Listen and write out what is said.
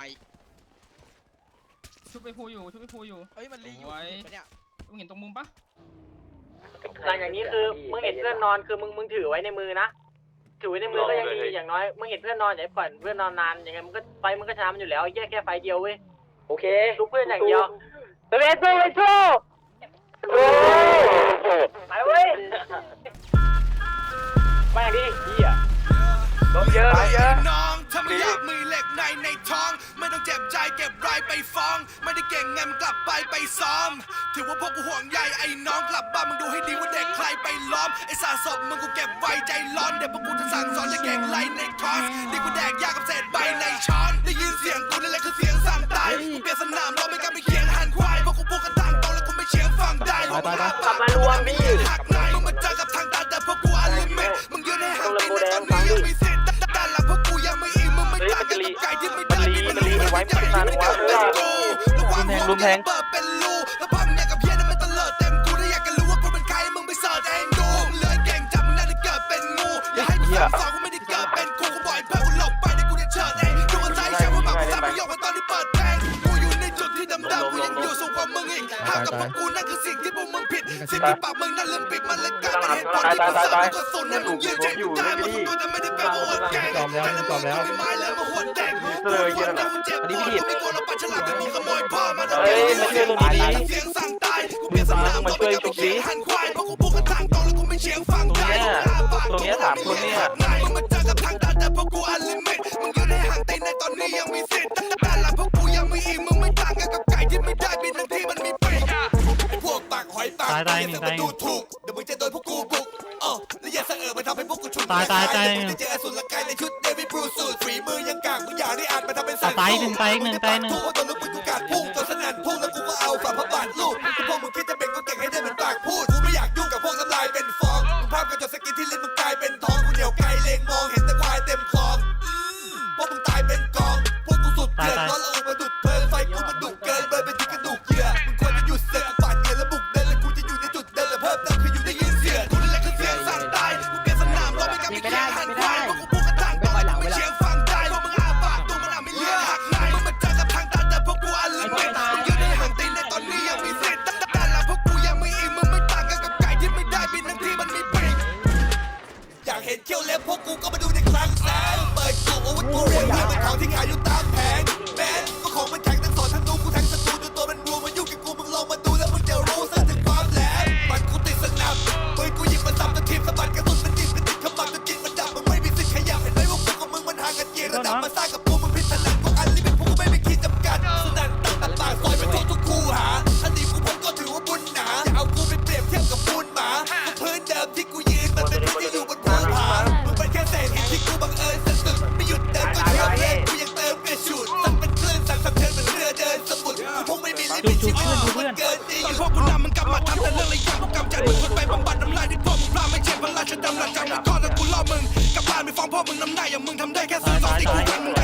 ายชุบไปพูอยู่ชุบไปพูอยู่เฮ้ยมันรีอยู่โอ้ยเห็นปะเนี่ยมึงเห็นตรงมุมปะหลังจากนี้คือมึงเห็นเพื่อนนอนคือมึงมึงถือไว้ในมือนะถือไว้ในมือก็ยังดีอย่างน้อยมึงเห็นเพื่อนนอนอย่าให้ปล่อยเพื่อนนอนนานอย่างไงมึงก็ไฟมึงก็ชนะมันอยู่แล้วแยกแค่ไฟเดียวเว้ยโอเคทุกเพื่อนอย่างเดียวไปเวสู้ไปสู้ไปเว้ยมาอย่างนี้เฮียล้มเยอะล้มเยอะ ในในท้อง ไม่ต้องเจ็บใจเก็บรายไปฟ้อง ไม่ได้เก่งไงมันกลับไปไปซ้อม ถือว่าพวกกูห่วงใยไอ้น้องกลับบ้านมึงดูให้ดีว่าเด็กใครไปล้อม ไอ้สาสมมึงกูเก็บไว้ใจร้อน เดี๋ยวพวกกูจะสั่งสอนจะเก่งไรในคลาสนี่กูแดกยากับเศษใบในช้อน ได้ยินเสียงกูนั่นแหละคือเสียงสั่งตายกูเปลี่ยนสนามเราไม่กล้าไปเคียงหันควายเพราะกูพูดกันต่างตรงแล้วกูไม่เชียงฟังได้ตายตายกลับมารวมพี่หักไหน ว้ไม่นานว่าเป็นกูระวังหัวมึงเปิดเป็นรูแล้วพังเนี่ยกับเพี้ยนมันตะเลิดเต็มกูถ้าอยากจะรู้ว่ากูเป็นใครมึงไปเสิร์ชเองดูเลือเก่งจับมึงน่าจะเกิดเป็นงูอย่าให้มึงสองกูไม่ได้เกิดเป็นกูกูบ่อยเพื่อกูหลบไปในกูได้เชิดเองดูกันใจแค่ว่ามากูทำประโยชน์กันตอนที่เปิดเพลงกูอยู่ในจุดที่ดำๆกูยังอยู่สูงกว่ามึงอีกห่างกับพวกกูนั่นคือสิ่งที่พวกมึงผิดสิ่งที่ปากมึงนั่นลืมปิดมันเลยกลายเป็นเหตุผลที่มึงสิร์ฟกูก็สนให้มึงยืนเฉยอยู่ได้มึงตัวแต่ไม่ได้แปลว่าอดเก่งจอมแล้วจอมแล้วไม่ไม้แล้วมาหวด เด็กเลยเยอะนะกูเจ็บปวดกูไม่กลัวเราปัดฉลาดแต่มึงขโมยพ่อมาเอ้ยมาช่วยลุงดีๆเสียงสั่งตายกูเปลี่ยนสนามาไม่กลับไปเคียงหันควยเพราะกูพูดกันทางตรงแล้วกูไม่เชียงฟังใจตรงเนี้ยถามคนเนี่ยมึงมาเจอกับทางตันแต่พวกกูอันลิมิตมึงยืนให้ห่างตีนในตอนนี้ยังมีสิทธิ์ด้านหลังพวกกูยังไม่อิ่มมึงตางกันกับไก่ที่ไม่ได้บินทั้งที่มันมีปีกไอ้พวกปากหอยตายตายหนึ่งตาย ถูกเดี๋ยวมึงจะโดนพวกกูบุกเออแล้วอย่าเสอะมาทำให้พวกกูชุนตายตายตาย มึงจะเจออสุรกายในชุดเดวิดบรูสูตรฝีมือยังาที่อ่านมาทำเป็นสัตว์ตายหนึ่งตายหนึ่งตายหนึ่งทุกคนตัวลูกมึงกูกาดพุ่งจนสนั่นพุ่งแล้วกูก็เอาฝ่าพระบาทลูกพวกมึงคิดจะเป็นก็เก่งให้ได้เหมือนปากพูดกูไม่อยากยุ่งกับพวกน้ำลายเป็นฟองมึงภาพกระจกสกินที่ เห็นเขี้ยวเล็บพวกกูก็มาดูในคลังแสงเปิดกล่องอาวุธกูเรียกเพื่อนเป็นของที่ขายอยู่ตา ตอนพวกกูนำมึงกลับมาทำแต่เรื่องระยะกูกำจัดมึงคนไปบำบัดน้ำลายที่พวกมึงพลาดไม่ใช่พระราชดำรัสจำแล้วก็แล้วกูล่อมึงกลับบ้านไปฟ้องพ่อมึงน้ำหน้าอย่างมึงทำได้แค่ซื้อสองที่กูฟังมึง